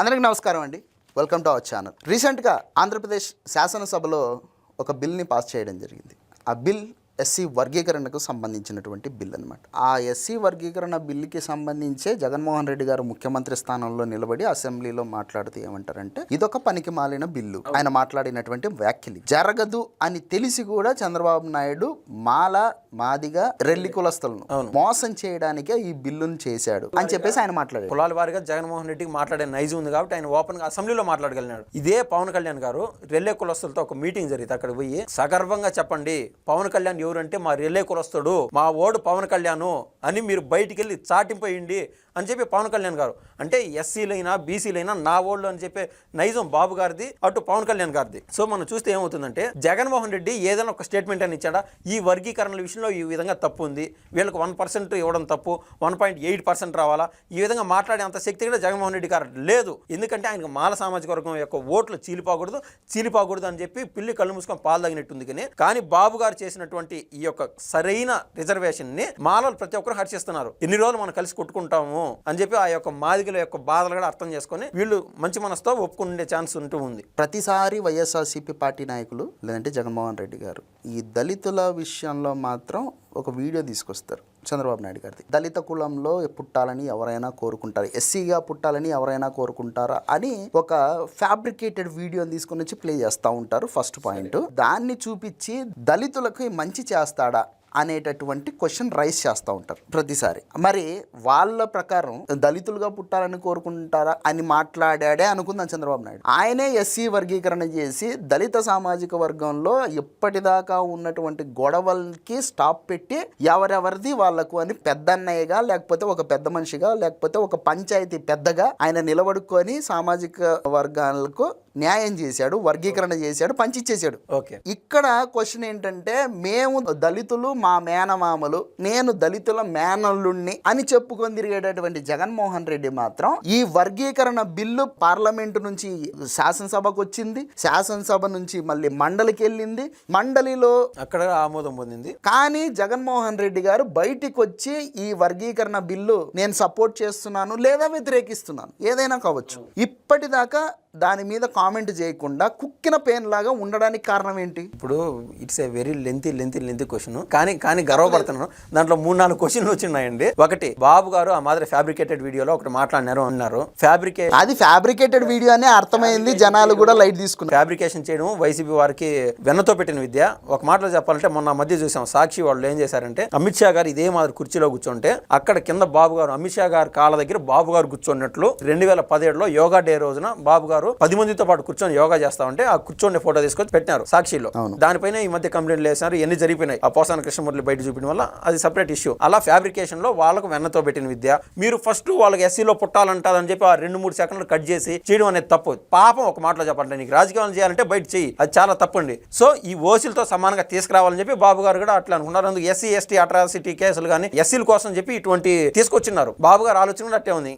అందరికీ నమస్కారం అండి. వెల్కమ్ టు అవర్ ఛానల్ రీసెంట్గా ఆంధ్రప్రదేశ్ శాసనసభలో ఒక బిల్ని పాస్ చేయడం జరిగింది. ఆ బిల్ ఎస్సీ వర్గీకరణకు సంబంధించినటువంటి బిల్ అనమాట ఆ ఎస్సీ వర్గీకరణ బిల్లుకి సంబంధించే జగన్మోహన్ రెడ్డి గారు ముఖ్యమంత్రి స్థానంలో నిలబడి అసెంబ్లీలో మాట్లాడుతూ ఏమంటారంటే ఇదొక పనికి మాలిన బిల్లు. ఆయన మాట్లాడినటువంటి వ్యాఖ్యలు జరగదు అని తెలిసి కూడా చంద్రబాబు నాయుడు మాల మాదిగా రెల్లి కులస్తులను మోసం చేయడానికే ఈ బిల్లును చేశాడు అని చెప్పేసి ఆయన మాట్లాడారు కులాల వారిగా జగన్మోహన్ రెడ్డికి మాట్లాడే నైజం ఉంది కాబట్టి ఆయన ఓపెన్గా అసెంబ్లీలో మాట్లాడగలిగినాడు. ఇదే పవన్ కళ్యాణ్ గారు రెల్లే కులస్తులతో ఒక మీటింగ్ జరిగింది. అక్కడ పోయి సగర్వంగా చెప్పండి పవన్ కళ్యాణ్ ఎవరంటే మా రెల్లే కులస్తుడు మా ఓడు పవన్ కళ్యాణ్ అని మీరు బయటికి వెళ్ళి చాటింపేయండి అని చెప్పి పవన్ కళ్యాణ్ గారు. అంటే ఎస్సీలైనా బీసీలైనా నా ఓళ్ళు అని చెప్పే నైజం బాబు గారిది అటు పవన్ కళ్యాణ్ గారిది. సో మనం చూస్తే ఏమవుతుందంటే జగన్మోహన్ రెడ్డి ఏదైనా ఒక స్టేట్మెంట్ అని ఇచ్చాడా? ఈ వర్గీకరణల విషయంలో ఈ విధంగా తప్పు ఉంది. వీళ్ళకి వన్ పర్సెంట్ ఇవ్వడం తప్పు వన్ పాయింట్ ఎయిట్ పర్సెంట్ రావాలా? ఈ విధంగా మాట్లాడే అంత శక్తి కూడా జగన్మోహన్ రెడ్డి గారు లేదు. ఎందుకంటే ఆయనకు మాల సామాజిక వర్గం యొక్క ఓట్లు చీలిపోకూడదు చీలిపోకూడదు అని చెప్పి పిల్లి కళ్ళు మూసుకొని పాలు తగినట్టుంది కానీ కానీ బాబు గారు చేసినటువంటి ఈ యొక్క సరైన రిజర్వేషన్ని మాలలు ప్రతి ఒక్కరు హర్షిస్తున్నారు. ఎన్ని రోజులు మనం కలిసి కొట్టుకుంటాము? అని చెప్పి ఆ యొక్క మాదిగల యొక్క బాధలు కూడా అర్థం చేసుకొని వీళ్ళు మంచి మనసుతో ఒప్పుకునే ఛాన్స్ ఉంటూ ఉంది. ప్రతిసారి వైఎస్ఆర్సీపీ పార్టీ నాయకులు లేదంటే జగన్మోహన్ రెడ్డి గారు ఈ దళితుల విషయంలో మాత్రం ఒక వీడియో తీసుకొస్తారు చంద్రబాబు నాయుడు గారిది. దళిత కులంలో పుట్టాలని ఎవరైనా కోరుకుంటారు. ఎస్సీగా పుట్టాలని ఎవరైనా కోరుకుంటారా అని ఒక ఫ్యాబ్రికేటెడ్ వీడియోని తీసుకొని వచ్చి ప్లే చేస్తూ ఉంటారు. ఫస్ట్ పాయింట్ దాన్ని చూపించి దళితులకు మంచి చేస్తాడా? అనేటటువంటి క్వశ్చన్ రైస్ చేస్తూ ఉంటారు ప్రతిసారి. మరి వాళ్ళ ప్రకారం దళితులుగా పుట్టాలని కోరుకుంటారా అని మాట్లాడాడే అనుకుందాం చంద్రబాబు నాయుడు. ఆయనే ఎస్సీ వర్గీకరణ చేసి దళిత సామాజిక వర్గంలో ఇప్పటిదాకా ఉన్నటువంటి గొడవలకి స్టాప్ పెట్టి ఎవరెవరిది వాళ్ళకు అని పెద్దన్నయ్యగా లేకపోతే ఒక పెద్ద మనిషిగా లేకపోతే ఒక పంచాయతీ పెద్దగా ఆయన నిలబడుకొని సామాజిక వర్గాలకు న్యాయం చేశాడు వర్గీకరణ చేశాడు పంచిచ్చేసాడు ఓకే. ఇక్కడ క్వశ్చన్ ఏంటంటే మేము దళితులు మా మేనమామలు నేను దళితుల మేనల్లుణ్ణి అని చెప్పుకొని తిరిగేటటువంటి జగన్మోహన్ రెడ్డి మాత్రం ఈ వర్గీకరణ బిల్లు పార్లమెంటు నుంచి శాసనసభకు వచ్చింది శాసనసభ నుంచి మళ్ళీ మండలికి వెళ్ళింది మండలిలో అక్కడ ఆమోదం పొందింది. కానీ జగన్మోహన్ రెడ్డి గారు బయటికి వచ్చి ఈ వర్గీకరణ బిల్లు నేను సపోర్ట్ చేస్తున్నాను లేదా వ్యతిరేకిస్తున్నాను ఏదైనా కావచ్చు. ఇప్పటిదాకా దాని మీద కామెంట్ చేయకుండా కుక్కిన పెయిన్ లాగా ఉండడానికి కారణం ఏంటి? ఇప్పుడు it's a very lengthy lengthy lengthy question కానీ కానీ గర్వపడుతున్నాను. దాంట్లో మూడు నాలుగు క్వశ్చన్లు వచ్చినాయండి. ఒకటి బాబు గారు ఆ మాదిరి ఫ్యాబ్రికేటెడ్ వీడియోలో ఒకటి మాట్లాడినారు అన్నారు. ఫ్యాబ్రికే అది ఫ్యాబ్రికేటెడ్ వీడియో అనే అర్థమైంది. జనాలు కూడా లైట్ తీసుకున్నారు. ఫ్యాబ్రికేషన్ చేయడం వైసీపీ వారికి వెన్నతో పెట్టిన విద్య. ఒక మాటలో చెప్పాలంటే మొన్న మధ్య చూసాం. సాక్షి వాళ్ళు ఏం చేశారంటే అమిత్ షా గారు ఇదే మాదిరి కుర్చీలో కూర్చుంటే అక్కడ కింద బాబు గారు అమిత్ షా గారి కాళ్ళ దగ్గర బాబు గారు కూర్చున్నట్లు రెండు వేల పదిహేడులో యోగా డే రోజున బాబు గారు పది మందితో పాటు కూర్చొని యోగా చేస్తా ఉంటే ఆ కూర్చొని ఫోటో తీసుకొచ్చి పెట్టినారు సాక్షిలో. దానిపైన ఈ మధ్య కంప్లైంట్లు వేసినారు ఎన్ని జరిగిపోయినాయి. ఆ పోసాన కృష్ణమూర్తి బయట చూపించడం వల్ల అది సపరేట్ ఇష్యూ అలా ఫ్యాబ్రికేషన్లో వాళ్ళకు వెన్నతో పెట్టిన విద్య. మీరు ఫస్ట్ వాళ్ళకి ఎస్సీలో పుట్టాలంటారని చెప్పి ఆ రెండు మూడు సెకండ్లు కట్ చేసి చేయడం అనేది తప్పు. పాపం ఒక మాటలో చెప్పాలంటే నీకు రాజకీయాలు చేయాలంటే బయట చెయ్యి. అది చాలా తప్పండి. సో ఈ ఓసీలతో సమానంగా తీసుకురావాలని చెప్పి బాబు గారు కూడా అట్లా అనుకున్నారు. అందుకు ఎస్సీ ఎస్టీ అట్రాసిటీ కేసులు కానీ ఎస్సీల కోసం చెప్పి ఇటువంటి తీసుకొచ్చినారు బాబు గారు ఆలోచన కూడా అట్టే ఉంది.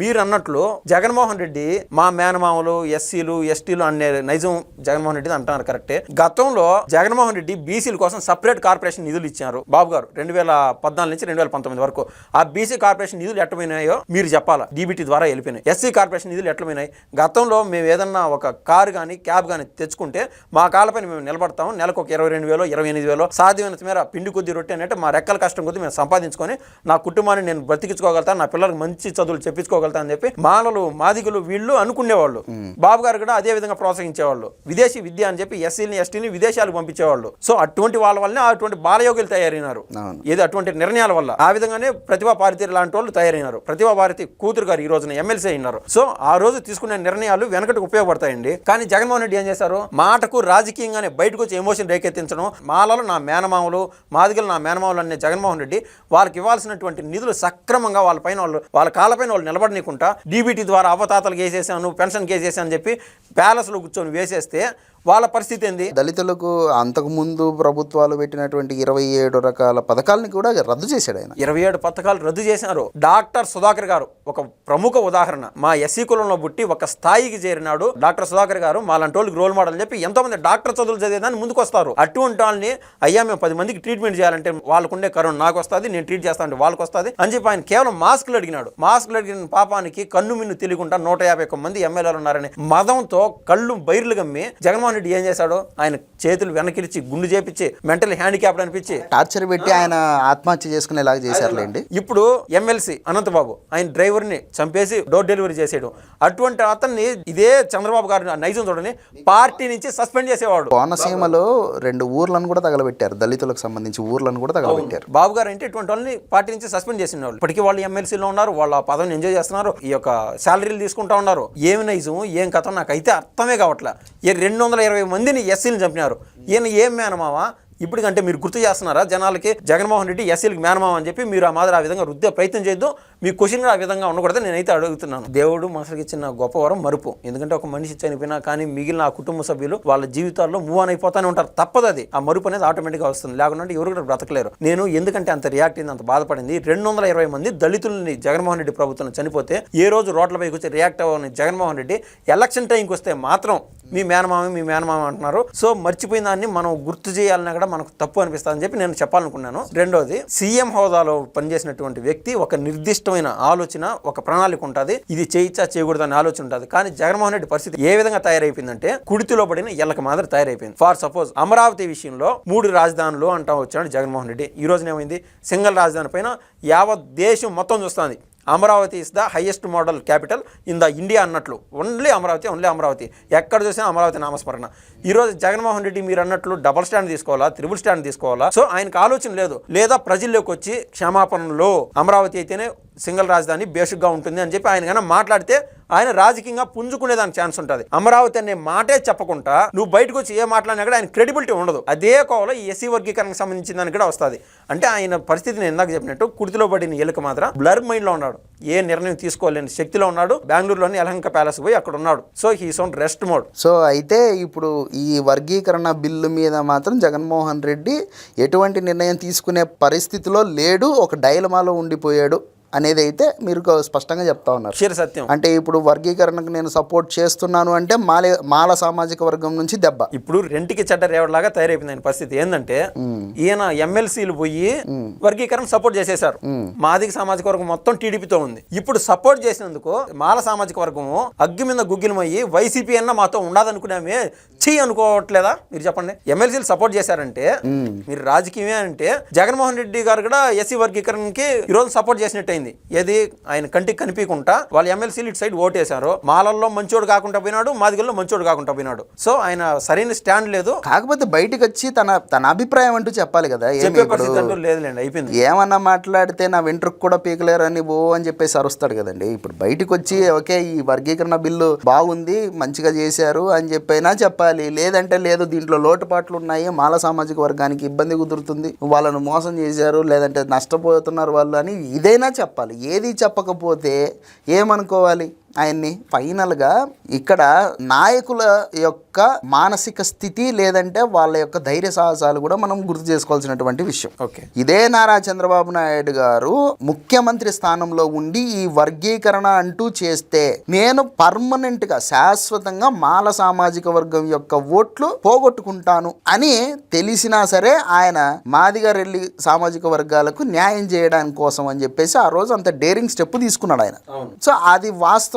మీరు అన్నట్లు జగన్మోహన్ రెడ్డి మా మేనమామలు ఎస్సీలు ఎస్టీలు అనే నైజం జగన్మోహన్ రెడ్డి అంటున్నారు కరెక్టే. గతంలో జగన్మోహన్ రెడ్డి బీసీల కోసం సపరేట్ కార్పొరేషన్ నిధులు ఇచ్చారు. బాబు గారు రెండు వేల పద్నాలుగు నుంచి రెండు వేల పంతొమ్మిది వరకు ఆ బీసీ కార్పొరేషన్ నిధులు ఎట్టపోయినాయో మీరు చెప్పాలా? డీబీటీ ద్వారా వెళ్ళిపోయినాయి. ఎస్సీ కార్పొరేషన్ నిధులు ఎట్లమైనాయి గతంలో మేము ఏదన్నా ఒక కారు కానీ క్యాబ్ కానీ తెచ్చుకుంటే మా కాళ్ళపైన మేము నిలబడతాము. నెలకు ఒక ఇరవై రెండు వేలు ఇరవై ఎనిమిది వేలు సాధ్యమైనంత మేర పిండి కొద్ది రొట్టె అంటే మా రెక్కల కష్టం కొద్ది మేము సంపాదించుకొని నా కుటుంబాన్ని నేను బ్రతికించుకోగలుగుతాను. నా పిల్లలకు మంచి చదువులు చెప్పించుకోగలుగుతాను. అని చెప్పి మాలలు మాదిగలు వీళ్ళు అనుకునేవాళ్ళు. బాబు గారు కూడా అదే విధంగా ప్రోత్సహించేవాళ్ళు. విదేశీ విద్య అని చెప్పి ఎస్సీని ఎస్టీని విదేశాలకు పంపించేవాళ్ళు. సో అటువంటి వాళ్ళ వల్లనే అటువంటి బాలయోగులు తయారైనారు. ఏది అటువంటి నిర్ణయాల వల్ల. ఆ విధంగానే ప్రతిభా భారతి లాంటి వాళ్ళు తయారైనారు. ప్రతిభా భారతి కూతురు గారు ఈ రోజున ఎమ్మెల్సీ అయినారు. సో ఆ రోజు తీసుకునే నిర్ణయాలు వెనకటికి ఉపయోగపడతాయండి. కానీ జగన్మోహన్ రెడ్డి ఏం చేశారు? మాటకు రాజకీయంగానే బయటకు వచ్చి ఎమోషన్ రేకెత్తించడం మాలలో నా మేనమామలు మాదిగలు నా మేనమామలు అనే జగన్మోహన్ రెడ్డి వాళ్ళకి ఇవ్వాల్సినటువంటి నిధులు సక్రమంగా వాళ్ళ పైన వాళ్ళు వాళ్ళ కాళ్ళపైన వాళ్ళు నీకుంటా డీబీటీ ద్వారా అవతాతలు కేసేసాను పెన్షన్ కేసేసాను అని చెప్పి ప్యాలెస్లో కూర్చొని వేసేస్తే వాళ్ళ పరిస్థితి ఏంది? దళితులకు అంతకుముందు ప్రభుత్వాలు పెట్టినటువంటి ఇరవై ఏడు రకాల పథకాలని కూడా రద్దు చేశాడు ఆయన. ఇరవై ఏడు పథకాలు రద్దు చేశారు. డాక్టర్ సుధాకర్ గారు ఒక ప్రముఖ ఉదాహరణ. మా ఎస్సీ కులంలో పుట్టి ఒక స్థాయికి చేరినాడు డాక్టర్ సుధాకర్ గారు. మాలాంటి వాళ్ళకి రోల్ మోడల్ చెప్పి ఎంతో మంది డాక్టర్ చదువులు చదివేదాన్ని ముందుకు వస్తారు అటువంటి వాళ్ళని అయ్యా మేము పది మందికి ట్రీట్మెంట్ చేయాలంటే వాళ్ళకుండే కరోనా నాకు వస్తుంది నేను ట్రీట్ చేస్తా అంటే వాళ్ళకి వస్తుంది అని చెప్పి ఆయన కేవలం మాస్కులు అడిగినాడు. మాస్కులు అడిగిన పాపానికి కన్ను మిన్ను తెలియకుండా నూట యాభై ఒక్క మంది ఎమ్మెల్యేలు ఉన్నారని మదంతో కళ్ళు బైర్లు గమ్మి జగన్మోహన్ రెడ్డి ఏం చేశాడు ఆయన చేతులు వెనకిరిచి గుండు చేపించి మెంటల్ హ్యాండిక్యాప్డ్ అనిపించి. టార్చర్ పెట్టి ఆయన ఆత్మహత్య చేసుకునేలాగా చేశారులేండి. ఇప్పుడు ఎమ్మెల్సీ అనంతబాబు ఆయన డ్రైవర్ని చంపేసి డోర్ డెలివరీ చేసేయడం. అటువంటి అతన్ని ఇదే చంద్రబాబు గారు నైజం చూడని పార్టీ నుంచి సస్పెండ్ చేసేవాడు. కోనసీమలో రెండు ఊర్లను కూడా తగలబెట్టారు దళితులకు సంబంధించి ఊర్లను కూడా తగలబెట్టారు. బాబు గారు అంటే ఇటువంటి వాళ్ళని పార్టీ నుంచి సస్పెండ్ చేసిన వాళ్ళు ఇప్పటికీ వాళ్ళు ఎమ్మెల్సీలో ఉన్నారు వాళ్ళ పదవిని ఎంజాయ్ చేస్తున్నారు ఈ యొక్క శాలరీలు తీసుకుంటా ఉన్నారు. ఏమి నైజం ఏం కథ నాకైతే అర్థమే కావట్లే. రెండు వందల ఇరవై మందిని ఎస్సీలు చంపినారు. ఈయన ఏం మేనమావా ఇప్పటికంటే మీరు గుర్తు చేస్తున్నారా? జనాలకి జగన్మోహన్ రెడ్డి ఎస్సీలకు మేనమామ అని చెప్పి మీరు ఆ మాదిరి ఆ విధంగా రుద్దే ప్రయత్నం చేయొద్దు. మీ క్వశ్చన్ కూడా ఆ విధంగా ఉండకూడదు. నేనైతే అడుగుతున్నాను. దేవుడు మనసుకి ఇచ్చిన గొప్ప వరం మరుపు. ఎందుకంటే ఒక మనిషి చనిపోయినా కానీ మిగిలిన ఆ కుటుంబ సభ్యులు వాళ్ళ జీవితాల్లో మూవ్ ఆన్ అయిపోతానే ఉంటారు. తప్పదు అది. ఆ మరుపు అనేది ఆటోమేటిక్గా వస్తుంది. లేకుంటే ఎవరు కూడా బ్రతకలేరు. నేను ఎందుకంటే అంత రియాక్ట్ అయింది అంత బాధపడింది. రెండు వందల ఇరవై మంది దళితుల్ని జగన్మోహన్ రెడ్డి ప్రభుత్వం చనిపోతే ఏ రోజు రోడ్లపైకి వచ్చి రియాక్ట్ అవ్వని జగన్మోహన్ రెడ్డి ఎలక్షన్ టైంకి వస్తే మాత్రం మీ మేనమామ మీ మేనమామ అంటున్నారు. సో మర్చిపోయిన దాన్ని మనం గుర్తు చేయాలన్నా కూడా మనకు తప్పు అనిపిస్తుందని చెప్పి నేను చెప్పాలనుకున్నాను. రెండోది సీఎం హోదాలో పనిచేసినటువంటి వ్యక్తి ఒక నిర్దిష్టమైన ఆలోచన ఒక ప్రణాళిక ఉంటుంది. ఇది చేయించా చేయకూడదు అనే ఆలోచన ఉంటుంది. కానీ జగన్మోహన్ రెడ్డి పరిస్థితి ఏ విధంగా తయారైపోయిందంటే కుడితిలో పడిన ఎల్లక మాదిరి తయారైపోయింది. ఫార్ సపోజ్ అమరావతి విషయంలో మూడు రాజధానులు అంటా వచ్చాడు జగన్మోహన్ రెడ్డి. ఈ రోజున ఏమైంది సింగిల్ రాజధాని పైన యావత్ దేశం మొత్తం చూస్తుంది. Amaravati is the highest model capital in the India అన్నట్లు. Only Amaravati only Amaravati. ఎక్కడ చూసినా అమరావతి నామస్మరణ. ఈరోజు జగన్మోహన్ రెడ్డి మీరు అన్నట్లు డబల్ స్టాండ్ తీసుకోవాలా త్రిబుల్ స్టాండ్ తీసుకోవాలా? సో ఆయనకు ఆలోచన లేదు. లేదా ప్రజల్లోకి వచ్చి క్షమాపణలో. అమరావతి అయితేనే సింగల్ రాజధాని బేసిక్గా ఉంటుంది అని చెప్పి ఆయన కన్నా మాట్లాడితే ఆయన రాజకీయంగా పుంజుకునేదానికి ఛాన్స్ ఉంటుంది. అమరావతి అనే మాటే చెప్పకుండా నువ్వు బయటకు వచ్చి ఏ మాట్లాడినా కూడా ఆయన క్రెడిబిలిటీ ఉండదు. అదే కోవలో ఈ ఎస్సీ వర్గీకరణకు సంబంధించిన దానికి కూడా వస్తుంది. అంటే ఆయన పరిస్థితి నేను ఇందాక చెప్పినట్టు కుర్తిలో పడిన ఎలుక మాత్రం బ్లర్ మైండ్లో ఉన్నాడు. ఏ నిర్ణయం తీసుకోలేని శక్తిలో ఉన్నాడు. బెంగళూరులోని యలహంక ప్యాలెస్ పోయి అక్కడ ఉన్నాడు. So he's on rest mode. So అయితే ఇప్పుడు ఈ వర్గీకరణ బిల్లు మీద మాత్రం జగన్మోహన్ రెడ్డి ఎటువంటి నిర్ణయం తీసుకునే పరిస్థితిలో లేడు. ఒక డైలమాలో ఉండిపోయాడు. అనేది అయితే మీరు స్పష్టంగా చెప్తా ఉన్నారు. క్షీర సత్యం. అంటే ఇప్పుడు వర్గీకరణకు నేను సపోర్ట్ చేస్తున్నాను అంటే మాలే మాల సామాజిక వర్గం నుంచి దెబ్బ. ఇప్పుడు రెంటికి చెడ్డ రేవడిలాగా తయారైపోయింది ఆయన పరిస్థితి. ఏంటంటే ఈయన ఎమ్మెల్సీలు పోయి వర్గీకరణ సపోర్ట్ చేసేశారు. మాదిగ సామాజిక వర్గం మొత్తం టీడీపీతో ఉంది. ఇప్పుడు సపోర్ట్ చేసినందుకు మాల సామాజిక వర్గము అగ్గి మీద గుగ్గిలమయ్యి వైసీపీ అన్న మాతో ఉండదనుకున్నామే చెయ్యి అనుకోవట్లేదా? మీరు చెప్పండి. ఎమ్మెల్సీలు సపోర్ట్ చేశారంటే మీరు రాజకీయమే అంటే జగన్మోహన్ రెడ్డి గారు కూడా ఎస్సీ వర్గీకరణకి ఈ రోజు సపోర్ట్ చేసినట్టు అయింది ఏది ఆయన కంటికి కనిపించకుండా వాళ్ళ ఎమ్మెల్సీలు ఇటు సైడ్ ఓటేశారు. మాలల్లో మంచోడు కాకుండా పోయినాడు మాదిగల్లో మంచోడు కాకుండా పోయినాడు. సో ఆయన సరైన స్టాండ్ లేదు. కాకపోతే బయటకు వచ్చి తన తన అభిప్రాయం అంటూ చెప్పాలి కదా? ఏమి చెప్పే ఇప్పుడు పరిస్థితి అంటూ లేదులేండి అయిపోయింది. ఏమన్నా మాట్లాడితే నా వెంట్రుకు కూడా పీకలేరు అని ఓ అని చెప్పేసి అరుస్తాడు కదండి. ఇప్పుడు బయటకు వచ్చి ఓకే ఈ వర్గీకరణ బిల్లు బాగుంది మంచిగా చేశారు అని చెప్పైనా చెప్పాలి. లేదంటే లేదు దీంట్లో లోటుపాట్లు ఉన్నాయి మాల సామాజిక వర్గానికి ఇబ్బంది కుదురుతుంది వాళ్ళను మోసం చేశారు లేదంటే నష్టపోతున్నారు వాళ్ళు అని ఇదైనా చెప్పాలి. చెప్పాలి. ఏది చెప్పకపోతే ఏమనుకోవాలి? ఆయన్ని ఫైనల్గా ఇక్కడ నాయకుల యొక్క మానసిక స్థితి లేదంటే వాళ్ళ యొక్క ధైర్య సాహసాలు కూడా మనం గుర్తు చేసుకోవాల్సినటువంటి విషయం. ఓకే. ఇదే నారా చంద్రబాబు నాయుడు గారు ముఖ్యమంత్రి స్థానంలో ఉండి ఈ వర్గీకరణ అంటూ చేస్తే నేను పర్మనెంట్గా శాశ్వతంగా మాల సామాజిక వర్గం యొక్క ఓట్లు పోగొట్టుకుంటాను అని తెలిసినా సరే ఆయన మాదిగారెల్లి సామాజిక వర్గాలకు న్యాయం చేయడానికి కోసం అని చెప్పేసి ఆ రోజు అంత డేరింగ్ స్టెప్ తీసుకున్నాడు ఆయన. సో అది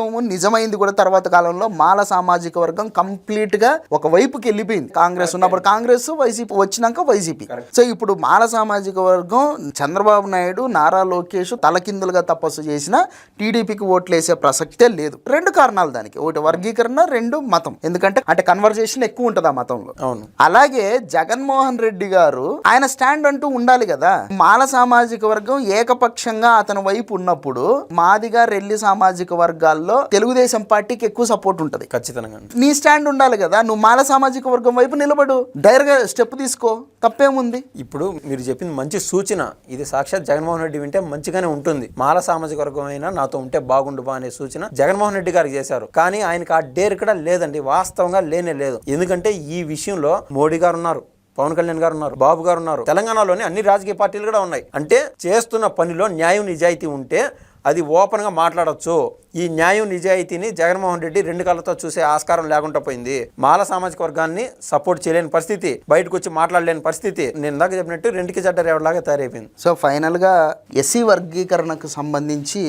వాస్తవము నిజమైంది కూడా తర్వాత కాలంలో మాల సామాజిక వర్గం కంప్లీట్గా ఒక వైపుకి వెళ్ళిపోయింది. కాంగ్రెస్ ఉన్నప్పుడు కాంగ్రెస్ వైసీపీ వచ్చినాక వైసీపీ. సో ఇప్పుడు మాల సామాజిక వర్గం చంద్రబాబు నాయుడు నారా లోకేష్ తలకిందులుగా తపస్సు చేసిన టీడీపీకి ఓట్లు వేసే ప్రసక్తే లేదు. రెండు కారణాలు దానికి. ఒకటి వర్గీకరణ రెండు మతం. ఎందుకంటే అంటే కన్వర్జేషన్ ఎక్కువ ఉంటుంది ఆ మతంలో. అవును. అలాగే జగన్మోహన్ రెడ్డి గారు ఆయన స్టాండ్ అంటూ ఉండాలి కదా. మాల సామాజిక వర్గం ఏకపక్షంగా అతని వైపు ఉన్నప్పుడు మాదిగా రెల్లి సామాజిక వర్గాల్లో తెలుగుదేశం పార్టీకి ఎక్కువ సపోర్ట్ ఉంటుంది. ఖచ్చితంగా. నీ స్టాండ్ ఉండాలి కదా నువ్వు మాల సామాజిక వర్గం వైపు నిలబడు. డైరెక్ట్గా స్టెప్ తీసుకో. తప్పేముంది? ఇప్పుడు మీరు చెప్పింది మంచి సూచన. ఇది సాక్షాత్ జగన్మోహన్ రెడ్డి వింటే మంచిగానే ఉంటుంది. మాల సామాజిక వర్గం అయినా నాతో ఉంటే బాగుండు బా అనే సూచన జగన్మోహన్ రెడ్డి గారికి చేశారు. కానీ ఆయనకు ఆ డేర్ ఇక్కడ లేదండి. వాస్తవంగా లేనే లేదు. ఎందుకంటే ఈ విషయంలో మోడీ గారు ఉన్నారు పవన్ కళ్యాణ్ గారు ఉన్నారు బాబు గారు ఉన్నారు. తెలంగాణలోని అన్ని రాజకీయ పార్టీలు కూడా ఉన్నాయి. అంటే చేస్తున్న పనిలో న్యాయం నిజాయితీ ఉంటే అది ఓపెన్గా మాట్లాడొచ్చు. ఈ న్యాయం నిజాయితీని జగన్మోహన్ రెడ్డి రెండు కళ్ళతో చూసే ఆస్కారం లేకుండా పోయింది. మాల సామాజిక వర్గాన్ని సపోర్ట్ చేయలేని పరిస్థితి బయటకు వచ్చి మాట్లాడలేని పరిస్థితి. నేను ఇందాక చెప్పినట్టు రెండుకి చెడ్డ రేవలాగా తయారైపోయింది. సో ఫైనల్గా ఎస్సీ వర్గీకరణకు సంబంధించి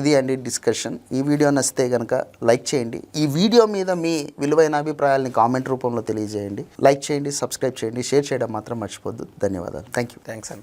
ఇది అండి డిస్కషన్. ఈ వీడియో నచ్చితే కనుక లైక్ చేయండి. ఈ వీడియో మీద మీ విలువైన అభిప్రాయాలని కామెంట్ రూపంలో తెలియజేయండి. లైక్ చేయండి సబ్స్క్రైబ్ చేయండి షేర్ చేయడం మాత్రం మర్చిపోద్దు ధన్యవాదాలు. థ్యాంక్ యూ థ్యాంక్స్ అండి.